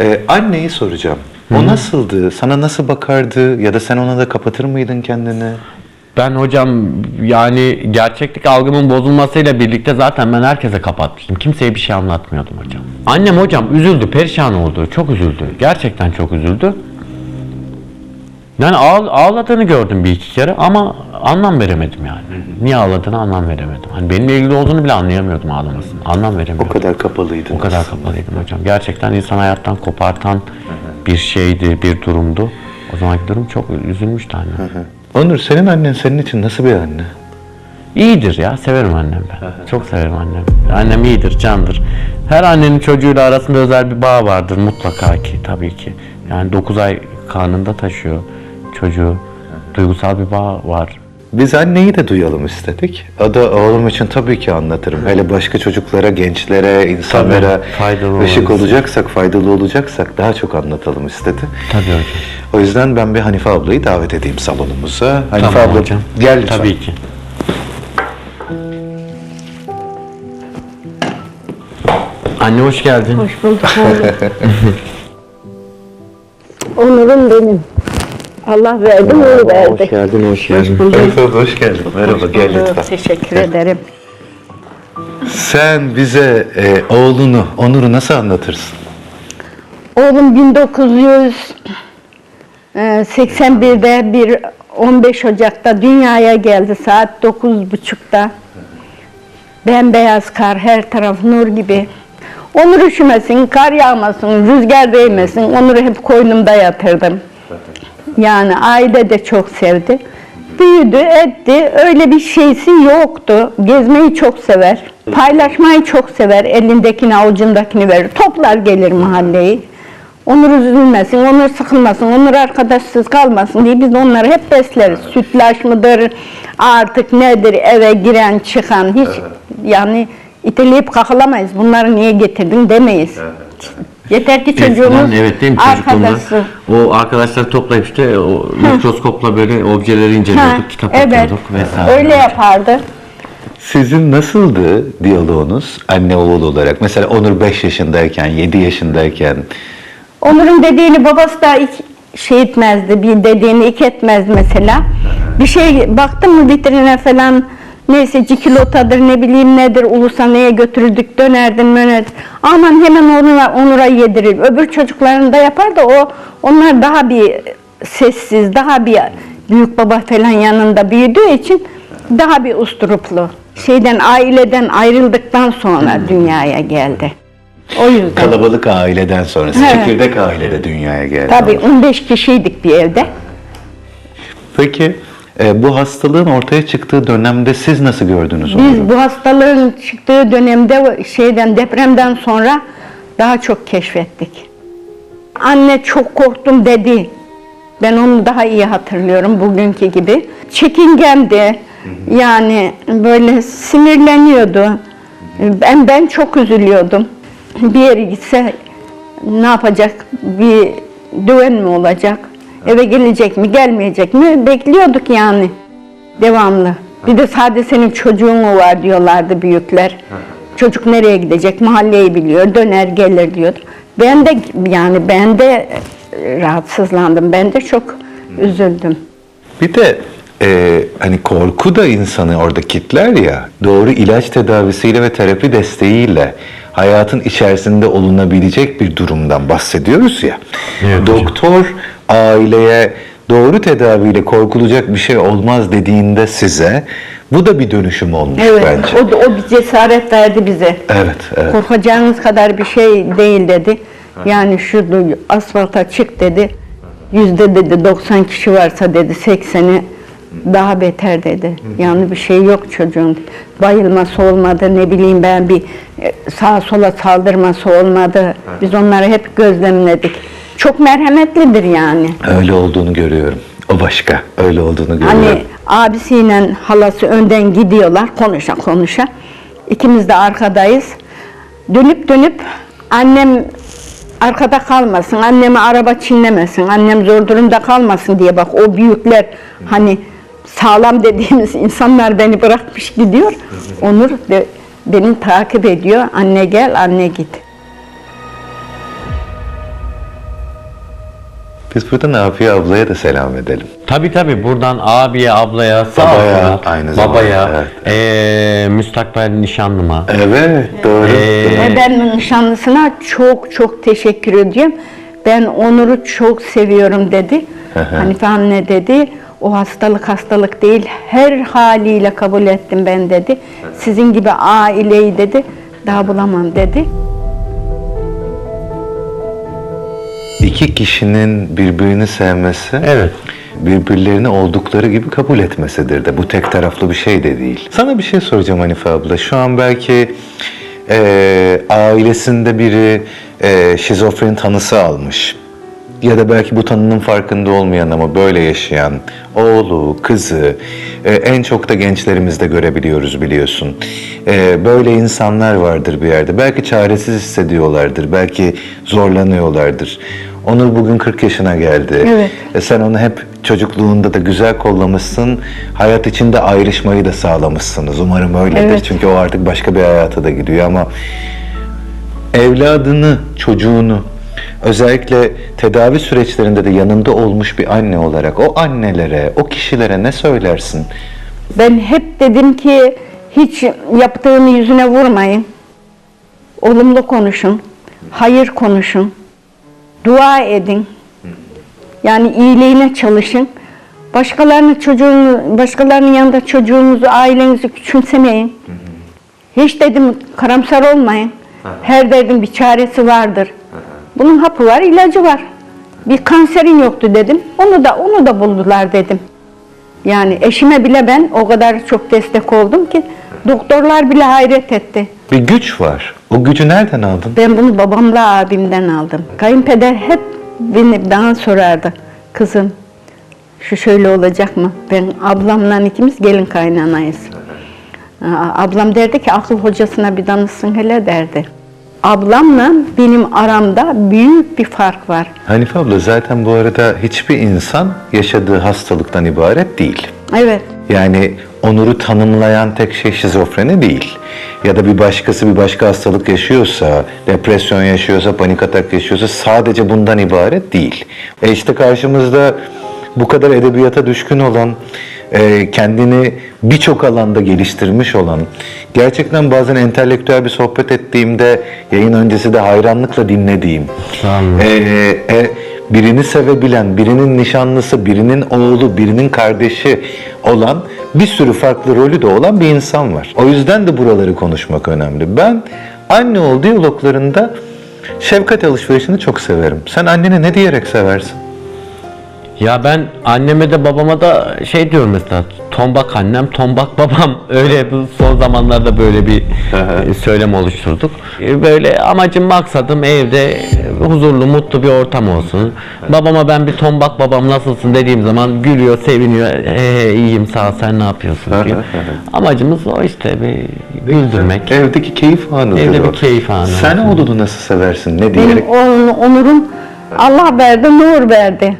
Ee, anneyi soracağım. O nasıldı? Sana nasıl bakardı? Ya da sen ona da kapatır mıydın kendini? Ben hocam yani gerçeklik algımın bozulmasıyla birlikte zaten ben herkese kapatmıştım. Kimseye bir şey anlatmıyordum hocam. Annem hocam üzüldü, perişan oldu. Çok üzüldü. Gerçekten çok üzüldü. Yani ağ- ağladığını gördüm bir iki kere ama anlam veremedim yani. Niye ağladığını anlam veremedim. Hani benimle ilgili olduğunu bile anlayamıyordum ağlamasını. Anlam O veremiyordum. kadar kapalıydın. O kadar kapalıydım hocam. Gerçekten insan hayattan kopartan bir şeydi, bir durumdu. O zamanki durum çok üzülmüştü annem. Onur senin annen senin için nasıl bir anne? İyidir ya, severim annem ben. Çok severim annem. Annem iyidir, candır. Her annenin çocuğuyla arasında özel bir bağ vardır mutlaka ki, tabii ki. Yani 9 ay karnında taşıyor çocuğu. Duygusal bir bağ var. Biz anneyi de duyalım istedik. O da oğlum için tabii ki anlatırım. Hele başka çocuklara, gençlere, insanlara faydalı ışık oluruz. olacaksak, faydalı olacaksak daha çok anlatalım istedi. Tabii hocam. O yüzden ben bir Hanife ablayı davet edeyim salonumuza. Hanife Tamam abla hocam. gel lütfen. Tabii ki. Anne hoş geldin. Hoş bulduk oğlum. Onurum benim. Allah verdi, nur verdi. Hoş geldin, hoş geldin. abla hoş geldin. Merhaba gel lütfen. Teşekkür ederim. Sen bize e, oğlunu, Onur'u nasıl anlatırsın? Oğlum 1981'de bir 15 Ocak'ta dünyaya geldi saat 9.30'da. Bembeyaz kar her taraf nur gibi. Onur üşümesin, kar yağmasın, rüzgar değmesin. Onur'u hep koynumda yatırdım. Yani aile de çok sevdi. Büyüdü, etti. Öyle bir şeysi yoktu. Gezmeyi çok sever. Paylaşmayı çok sever. Elindekini, avucundakini verir. Toplar gelir mahalleyi. Onur üzülmesin, Onur sıkılmasın, Onur arkadaşsız kalmasın diye biz onları hep besleriz. Sütlaç mıdır, artık nedir eve giren çıkan hiç yani iteleyip kakalamayız. Bunları niye getirdin demeyiz. Yeter ki çocuğumuz evet değil mi arkadaşsız. O arkadaşlar toplayıp işte o mikroskopla böyle objeleri inceliyorduk, Ha, kitap evet. okuyorduk vesaire. Öyle yapardı. Sizin nasıldı diyaloğunuz anne oğul olarak? Mesela Onur 5 yaşındayken, 7 yaşındayken Onur'un dediğini babası da ilk şey etmezdi, bir dediğini ilk etmez mesela. Bir şey baktım mı vitrine falan neyse cikilotadır ne bileyim nedir ulusa neye götürürdük dönerdin mönerdin. Aman hemen Onur'a, Onur'a yedirir. Öbür çocukların da yapar da o onlar daha bir sessiz, daha bir büyük baba falan yanında büyüdüğü için daha bir usturuplu. Şeyden aileden ayrıldıktan sonra dünyaya geldi. O yüzden. kalabalık aileden sonra, Evet. çekirdek ailede dünyaya geldi. Tabii 15 kişiydik bir evde. Peki e, bu hastalığın ortaya çıktığı dönemde siz nasıl gördünüz Onur'u? Biz bu hastalığın çıktığı dönemde şeyden depremden sonra daha çok keşfettik. Anne çok korktum dedi. Ben onu daha iyi hatırlıyorum bugünkü gibi. Çekingendi. Yani böyle sinirleniyordu. Ben ben çok üzülüyordum. Bir yere gitse ne yapacak? Bir düven mi olacak? Eve gelecek mi, gelmeyecek mi? Bekliyorduk yani. Devamlı. Bir de sadece senin çocuğun mu var diyorlardı büyükler. Çocuk nereye gidecek? Mahalleyi biliyor, döner gelir diyordu. Ben de yani ben de e, rahatsızlandım. Ben de çok üzüldüm. Bir de e, hani korku da insanı orada kitler ya, doğru ilaç tedavisiyle ve terapi desteğiyle hayatın içerisinde olunabilecek bir durumdan bahsediyoruz ya. Evet hocam. Doktor aileye doğru tedaviyle korkulacak bir şey olmaz dediğinde size bu da bir dönüşüm olmuş Evet, bence. o, o bir cesaret verdi bize. Evet, evet. Korkacağınız kadar bir şey değil dedi. Yani şu asfalta çık dedi. Yüzde dedi 90 kişi varsa dedi 80'i daha beter dedi. Yani bir şey yok çocuğun. Bayılması olmadı ne bileyim ben bir e, sağa sola saldırması olmadı. Biz onları hep gözlemledik. Çok merhametlidir yani. Öyle olduğunu görüyorum. O başka. Öyle olduğunu görüyorum. Hani abisiyle halası önden gidiyorlar konuşa konuşa. İkimiz de arkadayız. Dönüp dönüp annem arkada kalmasın, annemi araba çinlemesin, annem zor durumda kalmasın diye bak o büyükler hani sağlam dediğimiz insanlar beni bırakmış gidiyor. Onur de beni takip ediyor. Anne gel, anne git. Biz buradan Afiye ablaya da selam edelim. Tabi tabi buradan abiye, ablaya, sağ Babaya, aynı zamanda, babaya, evet. eee, müstakbel nişanlıma. Evet doğru. Ee, Ve ben nişanlısına çok çok teşekkür ediyorum. Ben Onur'u çok seviyorum dedi. Hanife anne dedi. O hastalık hastalık değil. Her haliyle kabul ettim ben dedi. Sizin gibi aileyi dedi. Daha bulamam dedi. İki kişinin birbirini sevmesi, Evet. birbirlerini oldukları gibi kabul etmesidir de. Bu tek taraflı bir şey de değil. Sana bir şey soracağım Hanife abla. Şu an belki eee, ailesinde biri eee şizofren tanısı almış. Ya da belki bu tanının farkında olmayan ama böyle yaşayan oğlu, kızı e, en çok da gençlerimizde görebiliyoruz biliyorsun. E, böyle insanlar vardır bir yerde. Belki çaresiz hissediyorlardır, belki zorlanıyorlardır. Onur bugün 40 yaşına geldi. Evet. E, sen onu hep çocukluğunda da güzel kollamışsın. Hayat içinde ayrışmayı da sağlamışsınız. Umarım öyledir. Evet. Çünkü o artık başka bir hayata da gidiyor ama evladını, çocuğunu özellikle tedavi süreçlerinde de yanında olmuş bir anne olarak o annelere, o kişilere ne söylersin? Ben hep dedim ki hiç yaptığını yüzüne vurmayın. Olumlu konuşun. Hayır konuşun. Dua edin. Yani iyiliğine çalışın. Başkalarının çocuğunu, başkalarının yanında çocuğunuzu, ailenizi küçümsemeyin. Hiç dedim karamsar olmayın. Her derdin bir çaresi vardır. Bunun hapı var, ilacı var. Bir kanserin yoktu dedim. Onu da onu da buldular dedim. Yani eşime bile ben o kadar çok destek oldum ki doktorlar bile hayret etti. Bir güç var. O gücü nereden aldın? Ben bunu babamla abimden aldım. Kayınpeder hep beni bana sorardı. Kızım şu şöyle olacak mı? Ben ablamla ikimiz gelin kaynanayız. Ablam derdi ki akıl hocasına bir danışsın hele derdi. Ablamla benim aramda büyük bir fark var. Hanife abla zaten bu arada hiçbir insan yaşadığı hastalıktan ibaret değil. Evet. Yani Onur'u tanımlayan tek şey şizofreni değil. Ya da bir başkası bir başka hastalık yaşıyorsa, depresyon yaşıyorsa, panik atak yaşıyorsa sadece bundan ibaret değil. E işte karşımızda bu kadar edebiyata düşkün olan, e, kendini birçok alanda geliştirmiş olan, gerçekten bazen entelektüel bir sohbet ettiğimde yayın öncesi de hayranlıkla dinlediğim, e, e, birini sevebilen, birinin nişanlısı, birinin oğlu, birinin kardeşi olan bir sürü farklı rolü de olan bir insan var. O yüzden de buraları konuşmak önemli. Ben anne ol diyaloglarında şefkat alışverişini çok severim. Sen annene ne diyerek seversin? Ya ben anneme de babama da şey diyorum mesela tombak annem tombak babam öyle bu son zamanlarda böyle bir e, söylem oluşturduk. E, Böyle amacım maksadım evde huzurlu mutlu bir ortam olsun. Babama ben bir tombak babam nasılsın dediğim zaman gülüyor seviniyor. He he iyiyim sağ ol sen ne yapıyorsun diyor. Amacımız o işte bir güldürmek. Evdeki keyif anıdır Evde bir keyif anı. Sen oğlunu nasıl seversin? Ne diyerek? Benim oğlum Onur'um Allah verdi, nur verdi.